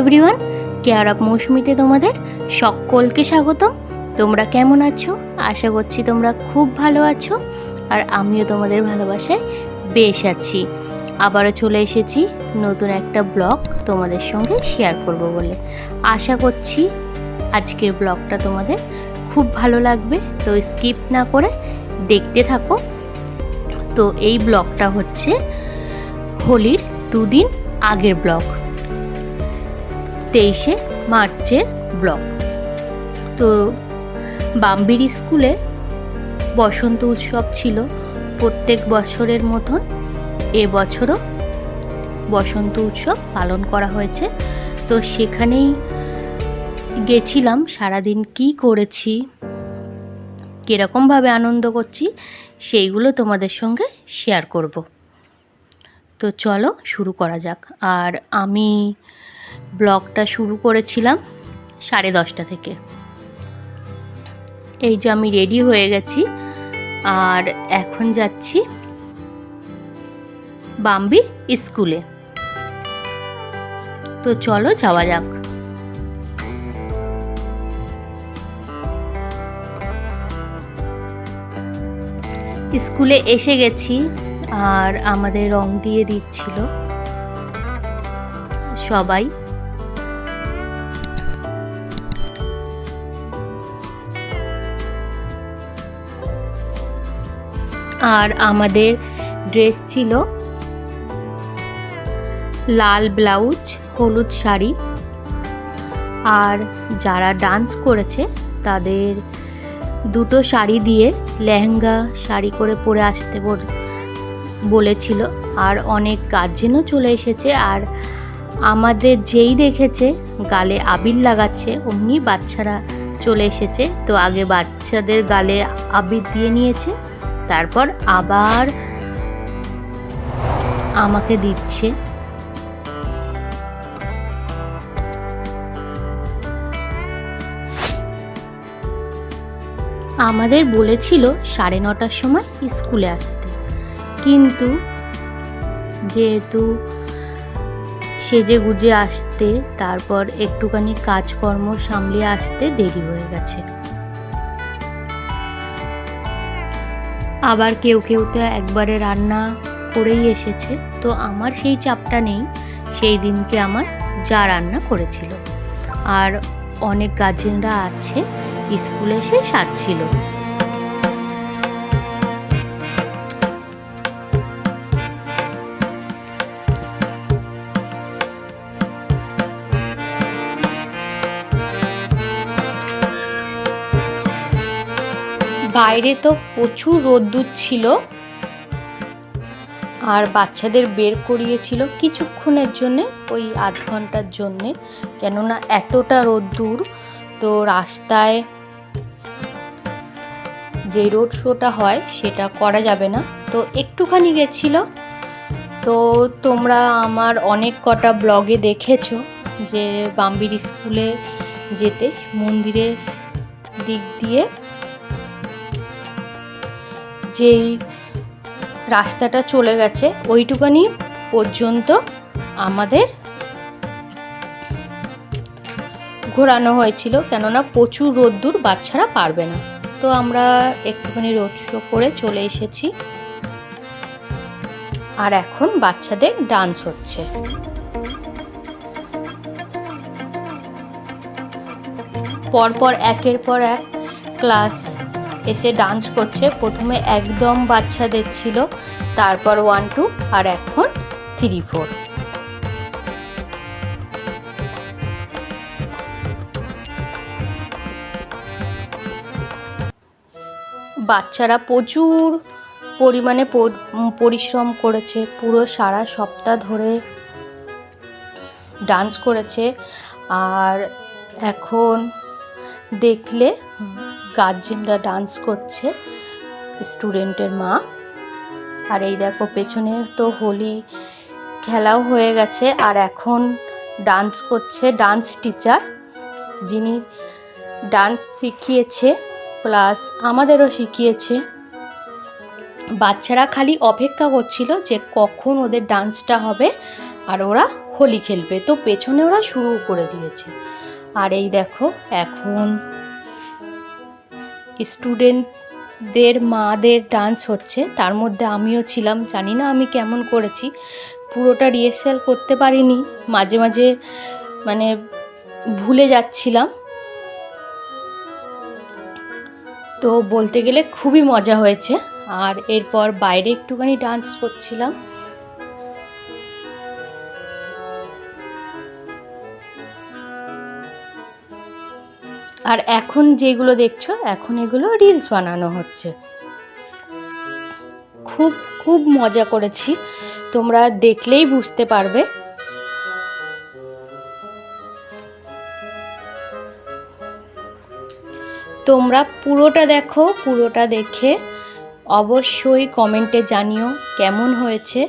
Everyone care of মৌসুমিতে তোমাদের সকলকে স্বাগতম। তোমরা কেমন আছো? আশা করছি তোমরা খুব ভালো আছো, আর আমিও তোমাদের ভালোবাসায় বেশ আছি। আবারও চলে এসেছি নতুন একটা ব্লগ তোমাদের সঙ্গে শেয়ার করব বলে। আশা করছি আজকের ব্লগটা তোমাদের খুব ভালো লাগবে, তো স্কিপ না করে দেখতে থাকো। তো এই ব্লগটা হচ্ছে হোলির দুদিন আগের ব্লগ। তেইশে মার্চের ব্লগ তো বাম্বির স্কুলে বসন্ত উৎসব ছিল। প্রত্যেক বছরের মতন এবছরও বসন্ত উৎসব পালন করা হয়েছে। তো সেখানেই গেছিলাম, সারাদিন কি করেছি কীরকমভাবে আনন্দ করছি, সেইগুলো তোমাদের সঙ্গে শেয়ার করব। তো চলো শুরু করা যাক। আর আমি ব্লগটা শুরু করেছিলাম সাড়ে দশটা থেকে। এই যে আমি রেডি হয়ে গেছি, আর এখন যাচ্ছি বাম্বির স্কুলে। তো চলো যাওয়া যাক। স্কুলে এসে গেছি, আর আমাদের রং দিয়ে দিচ্ছিল সবাই। আর আমাদের ড্রেস ছিল লাল ব্লাউজ, হলুদ শাড়ি। আর যারা ডান্স করেছে, তাদের দুটো শাড়ি দিয়ে লেহেঙ্গা শাড়ি করে পরে আসতে বল- বলেছিল। আর অনেক গার্জেনও চলে এসেছে। আর আমাদের যেই দেখেছে, গালে আবির লাগাচ্ছে, অমনি বাচ্চারা চলে এসেছে। তো আগে বাচ্চাদের গালে আবির দিয়ে নিয়েছে। তারপর আবার আমাকে দিচ্ছে। আমাদের বলেছিল সাড়ে নটার সময় স্কুলে আসতে। কিন্তু যেহেতু সেজে গুজে আসতে, তারপর একটুখানি কাজকর্ম সামলে আসতে দেরি হয়ে গেছে। আবার কেউ কেউ তো একবারে রান্না করেই এসেছে। তো আমার সেই চাপটা নেই। সেই দিনকে আমার যা রান্না করেছিল। আর অনেক গার্জেনরা আছে, স্কুলে এসে সাজছিল। বাইরে তো প্রচুর রোদ্দুর ছিল আর বাচ্চাদের বের করিয়েছিল কিছুক্ষণের জন্যে, ওই আধ ঘণ্টার জন্যে। কেননা এতটা রোদ্দুর, তো রাস্তায় যে রোড শোটা হয় সেটা করা যাবে না। তো একটুখানি গেছিল। তো তোমরা আমার অনেক কটা ব্লগে দেখেছ যে বাম্বির স্কুলে যেতে, মন্দিরের দিক দিয়ে। যেই রাস্তাটা চলে গেছে, ওইটুকানি পর্যন্ত আমাদের ঘোরানো হয়েছিল। কেননা প্রচুর রোদ্দুর বাচ্চারা পারবে না। তো আমরা একটুখানি রোড শো করে চলে এসেছি। আর এখন বাচ্চাদের ডান্স হচ্ছে। পরপর একের পর এক ক্লাস এসে ডান্স করছে। প্রথমে একদম বাচ্চাদের ছিল, তারপর ওয়ান টু আর এখন থ্রি ফোর বাচ্চারা প্রচুর পরিমাণে পরিশ্রম করেছে। পুরো সারা সপ্তাহ ধরে ডান্স করেছে। আর এখন দেখলে গার্জেনরা ডান্স করছে, স্টুডেন্টের মা। আর এই দেখো, পেছনে তো হোলি খেলাও হয়ে গেছে, আর এখন ডান্স করছে ডান্স টিচার, যিনি ডান্স শিখিয়েছে, প্লাস আমাদেরও শিখিয়েছে। বাচ্চারা খালি অপেক্ষা করছিল যে কখন ওদের ডান্সটা হবে, আর ওরা হোলি খেলবে। তো পেছনে ওরা শুরু করে দিয়েছে। আর এই দেখো, এখন স্টুডেন্টদের, মাদের ডান্স হচ্ছে। তার মধ্যে আমিও ছিলাম। জানি না আমি কেমন করেছি। পুরোটা রিহার্সাল করতে পারিনি। মাঝে মাঝে মানে ভুলে যাচ্ছিলাম। তো বলতে গেলে খুবই মজা হয়েছে। আর এরপর বাইরে একটুখানি ডান্স করছিলাম। আর এখন যেগুলো দেখছ, এখন এগুলো রিলস বানানো হচ্ছে। খুব খুব মজা করেছি। তোমরা দেখলেই বুঝতে পারবে। তোমরা পুরোটা দেখো, পুরোটা দেখে অবশ্যই কমেন্টে জানিও কেমন হয়েছে।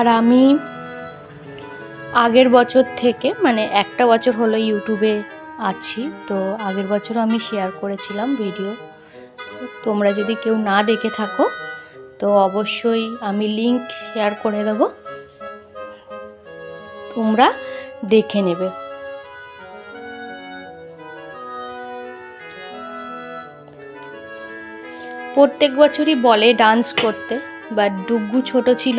আর আমি আগের বছর থেকে মানে একটা বছর হলো ইউটিউবে আছি, তো আগের বছর আমি শেয়ার করেছিলাম ভিডিও তোমরা যদি কেউ না দেখে থাকো, তো অবশ্যই আমি লিংক শেয়ার করে দেব। তোমরা দেখে নেবে। প্রত্যেক বছরই বলে ডান্স করতে বাট ডুগ্গু ছোট ছিল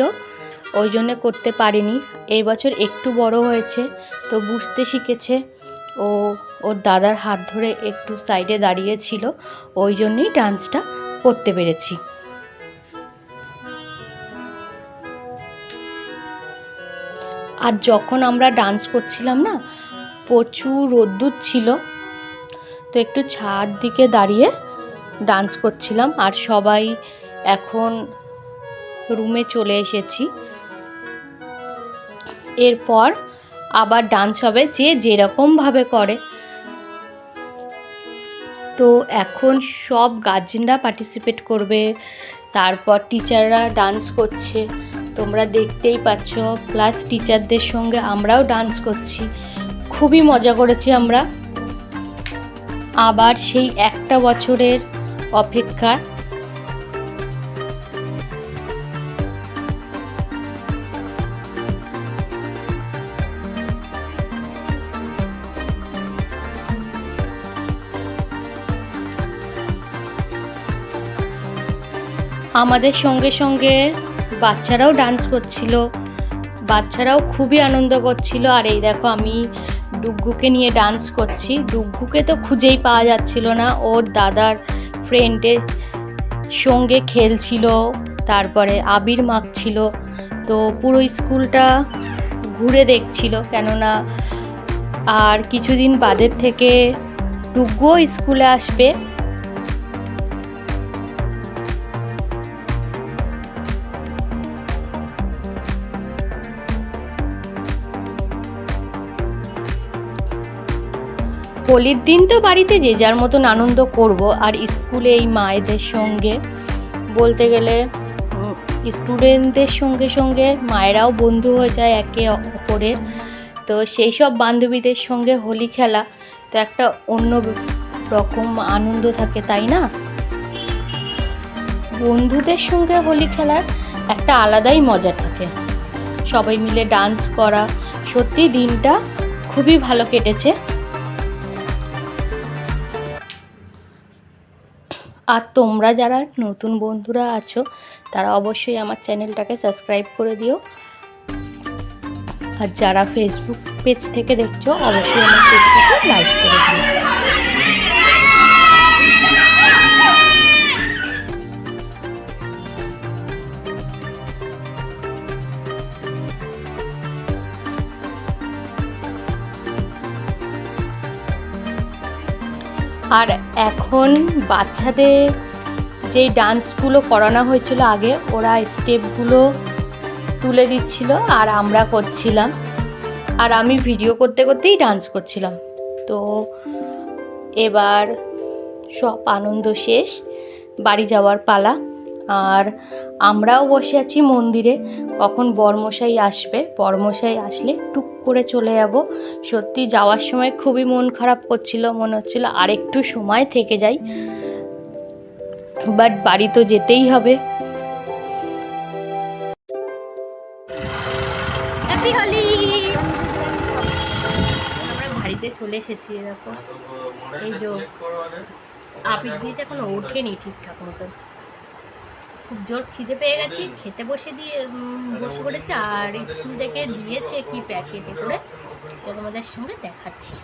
ওই জন্যে করতে পারিনি। এই বছর একটু বড় হয়েছে, তো বুঝতে শিখেছে। ও, ওর দাদার হাত ধরে একটু সাইডে দাঁড়িয়েছিল, ওই জন্যই ডান্সটা করতে পেরেছি। আর যখন আমরা ডান্স করছিলাম না, প্রচুর রোদ্দুর ছিল, তো একটু ছাদ দিকে দাঁড়িয়ে ডান্স করছিলাম। আর সবাই এখন রুমে চলে এসেছি। এরপর আবার ডান্স হবে যে যেরকমভাবে করে। তো এখন সব গার্জেনরা পার্টিসিপেট করবে, তারপর টিচাররা ডান্স করছে। তোমরা দেখতেই পাচ্ছ প্লাস টিচারদের সঙ্গে আমরাও ডান্স করছি। খুবই মজা করেছি আমরা। আবার সেই একটা বছরের অপেক্ষা আমাদের সঙ্গে সঙ্গে বাচ্চারাও ডান্স করছিল, বাচ্চারাও খুবই আনন্দ করছিল। আর এই দেখো, আমি ডুগ্গুকে নিয়ে ডান্স করছি। ডুগ্গুকে তো খুঁজেই পাওয়া যাচ্ছিল না। ওর দাদার ফ্রেন্ডের সঙ্গে খেলছিল, তারপরে আবির মাখছিল। তো পুরো স্কুলটা ঘুরে দেখছিল। কেননা আর কিছুদিন বাদের থেকে ডুগ্গুও স্কুলে আসবে। হোলির দিন তো বাড়িতে যে যার মতন আনন্দ করব। আর স্কুলে এই মায়েদের সঙ্গে বলতে গেলে স্টুডেন্টদের সঙ্গে সঙ্গে মায়েরাও বন্ধু হয়ে যায় একে অপরের তো সেই সব বান্ধবীদের সঙ্গে হোলি খেলা তো একটা অন্য রকম আনন্দ থাকে, তাই না? বন্ধুদের সঙ্গে হোলি খেলার একটা আলাদাই মজা থাকে। সবাই মিলে ডান্স করা সত্যি দিনটা খুবই ভালো কেটেছে। আর তোমরা যারা নতুন বন্ধুরা আছো, তারা অবশ্যই আমার চ্যানেলটাকে সাবস্ক্রাইব করে দিও। আর যারা ফেসবুক পেজ থেকে দেখছ, অবশ্যই আমার পেজটাকে লাইক করে দিও। আর এখন বাচ্চাদের যেই ডান্সগুলো করানো হয়েছিল আগে, ওরা স্টেপগুলো তুলে দিচ্ছিল আর আমরা করছিলাম। আর আমি ভিডিও করতে করতেই ডান্স করছিলাম। তো এবার সব আনন্দ শেষ, বাড়ি যাওয়ার পালা। আর আমরাও বসে আছি মন্দিরে, কখন বর্মশাই আসবে, বর্মশাই আসলে টুক করে চলে যাব। সত্যি যাওয়ার সময় খুবই মন খারাপ করছিল মনে হচ্ছিল আরেকটু সময় থেকে যাই। বাট বাড়ি তো যেতেই হবে। হ্যাপি হোলি আমরা বাড়িতে চলে এসেছি দেখো। এই যে আপির দিয়েছে এখনও ওঠেনি ঠিকঠাক মতো খুব জোর খিদে পেয়ে গেছি। খেতে বসে দিয়ে বসে পড়েছে আর স্কুল থেকে দিয়েছে কি প্যাকেটে করে তোমাদের সঙ্গে দেখাচ্ছি।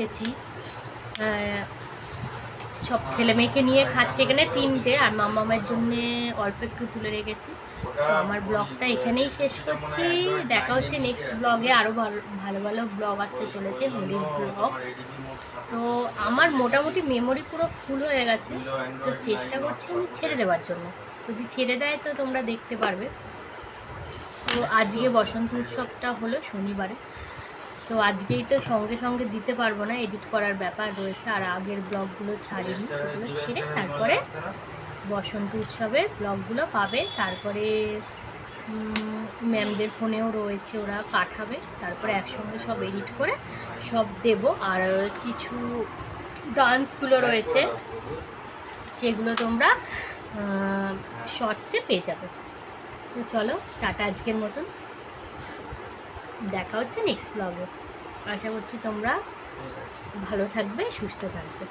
এসেছি। সব ছেলে মেয়েকে নিয়ে খাচ্ছে এখানে তিনটে, আর মামামের জন্য অল্প একটু তুলে রেখেছি। তো আমার ব্লগটা এখানেই শেষ করছি। দেখা হচ্ছে নেক্সট ব্লগে আরও ভালো ভালো ব্লগ আসতে চলেছে হোলির ব্লগ তো আমার মোটামুটি মেমোরি পুরো ফুল হয়ে গেছে। তো চেষ্টা করছি আমি ছেড়ে দেওয়ার জন্য। যদি ছেড়ে দেয় তো তোমরা দেখতে পারবে। তো আজকে বসন্ত উৎসবটা হলো শনিবারে। তো আজকেই তো সঙ্গে সঙ্গে দিতে পারব না এডিট করার ব্যাপার রয়েছে, আর আগের ব্লগগুলো ছাড়িনি, ওগুলো ছেড়ে তারপরে বসন্ত উৎসবের ব্লগগুলো পাবে, তারপরে ম্যামদের ফোনেও রয়েছে ওরা পাঠাবে, তারপরে একসঙ্গে সব এডিট করে সব দেব, আর কিছু ডান্সগুলো রয়েছে, সেগুলো তোমরা শর্টসে পেয়ে যাবে। তো চলো, টাটা আজকের মতন। দেখা হচ্ছে নেক্সট ব্লগে আশা করছি তোমরা ভালো থাকবে সুস্থ থাকবে।